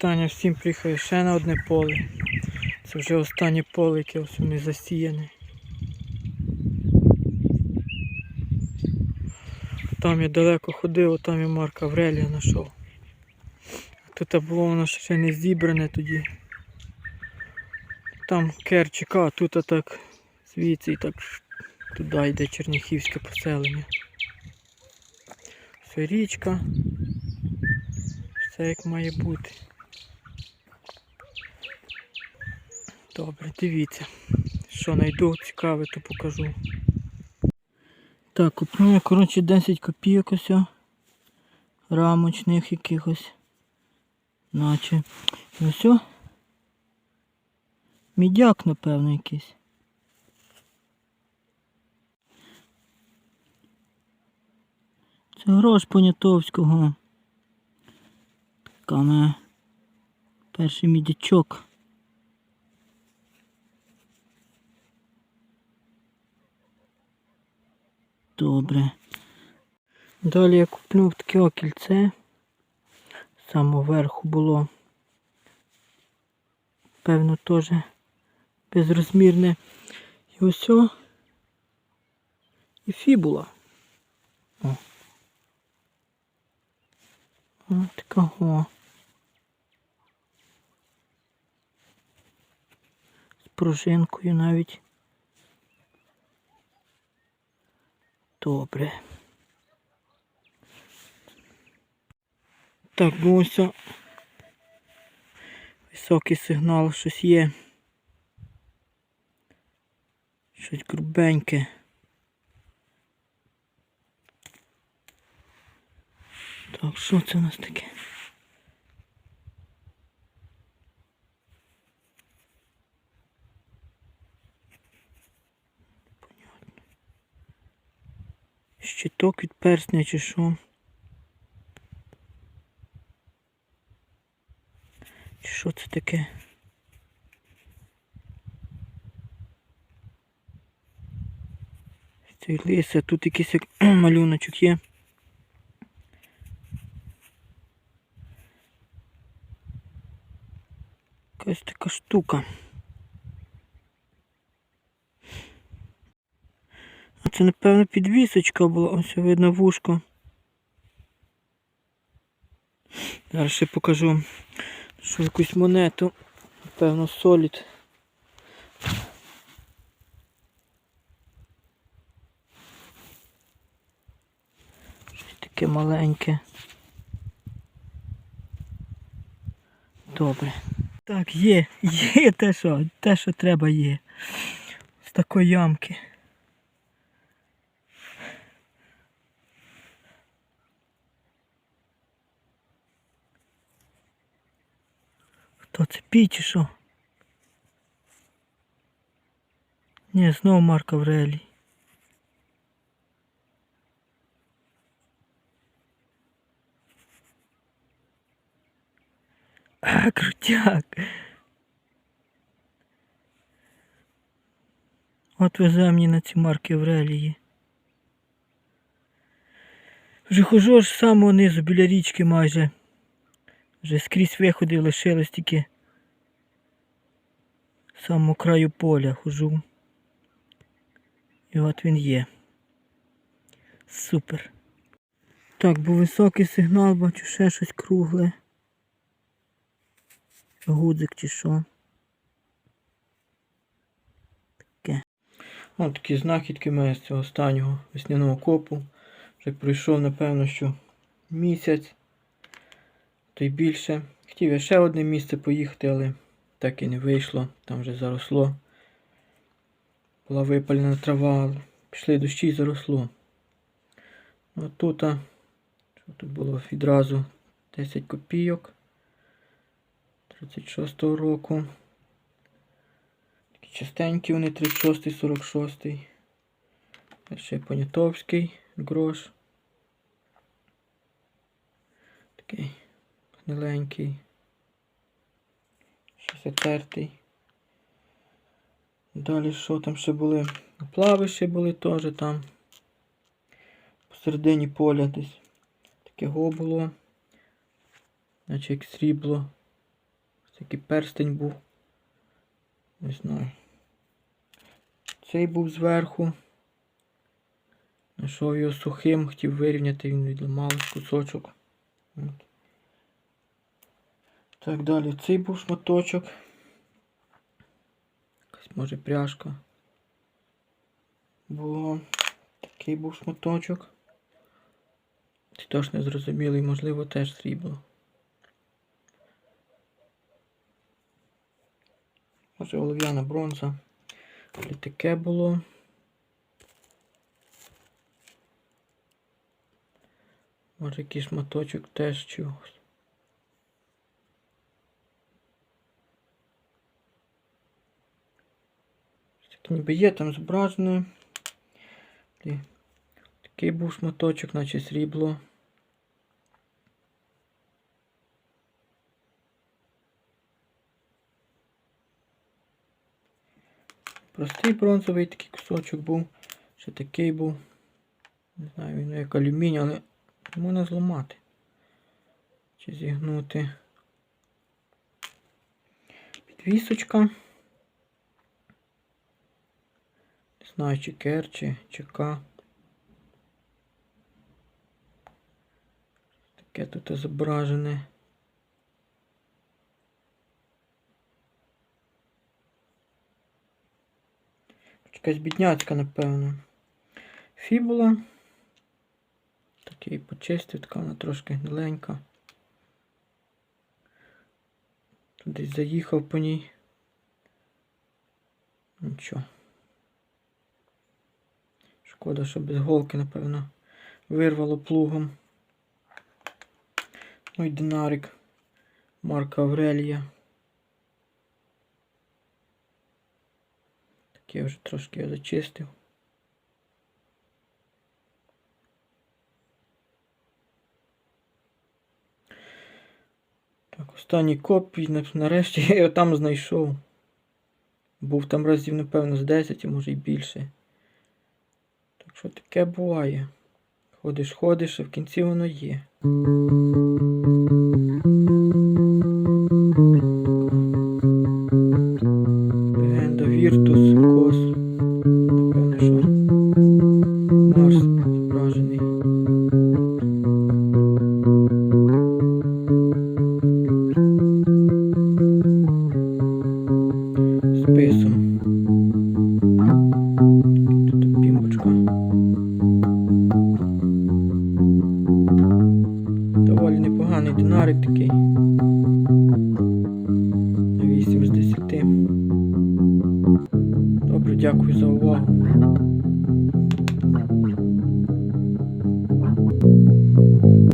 Таня всім приїхає ще на одне поле. Це вже останнє поле, яке ось не засіяне. Там я далеко ходив, там я Марка Аврелія знайшов. Тут було воно ще не зібране тоді. Там Керчика, а тут так звідси і так туди йде Черніхівське поселення. Все річка. Все як має бути. Добре, дивіться. Що знайду цікаве, то покажу. Так, купив я, коротше, 10 копійок ось. Рамочних якихось. Наче. Ось. о. Мідяк, напевно, якийсь. Це грош Понятовського. Каме. Перший мідячок. Добре. Далі я купнув таке о кільце. З верху було. Певно, теж безрозмірне. І ось. о. І фібула. О. О, такого. З пружинкою навіть. Добре. Так, ось високий сигнал, щось є. Щось грубеньке. Так, що це у нас таке? Щиток від персня чи що? Чи що це таке? Цей лис, а тут якийсь як малюночок є. Якась така штука. Це, напевно, підвісочка була, ось видно вушко. Зараз ще покажу, що якусь монету. Напевно, солід. Щось таке маленьке. Добре. Так, є, є те, що, те, що треба є. З такої ямки. Хто це пій чи що? Ні, знову Марк Аврелій. А, крутяк. От везе мені на ці марки Аврелії. Вже хожу аж з самого низу біля річки майже. Вже скрізь виходи лишилось тільки з самого краю поля хожу. І от він є. Супер. Так, був високий сигнал, бачу ще щось кругле. Гудзик чи що. Таке. Ось такі знахідки маю з цього останнього весняного копу. Вже пройшов, напевно, що місяць, то й більше. Хотів я ще одне місце поїхати, але так і не вийшло. Там вже заросло. Була випалена трава, пішли дощі і заросло. Ну, а тут, що тут було відразу 10 копійок. 36-го року. Такі частенькі вони 36-й, 46-й. А ще Понятовський грош. Такий гниленький. 64-й. Далі що там ще були? Плави були теж там. Посередині поля десь. Таке го було. Наче як срібло. Такий перстень був. Не знаю. Цей був зверху. Знайшов його сухим, хотів вирівняти, він відламав кусочок. От. Так далі. Цей був шматочок. Якась може пряжка. Було. Такий був шматочок. Це теж не зрозумілий, можливо, теж срібло. Може олов'яна бронза. І таке було. Може якийсь шматочок теж чогось. Ніби є там зображене. Такий був шматочок, наче срібло. Простий бронзовий такий кусочок був. Ще такий був. Не знаю, він як алюміній, але можна зламати. Чи зігнути. Підвісочка. Знаю, чи кер, чи, чи К. Таке тут зображене. Якась бідняцька, напевно. Фібула. Такий почистив, така вона трошки гниленька. Десь заїхав по ній. Нічого. Шкода, що без голки, напевно, вирвало плугом. Ну і динарик Марка Аврелія. Так я вже трошки його зачистив. Так, останній копій, нарешті я його там знайшов. Був там разів, напевно, з 10, а може й більше. Що таке буває. Ходиш, ходиш, а в кінці воно є. Непоганий динарик такий. На 8 з 10. Добре, дякую за увагу.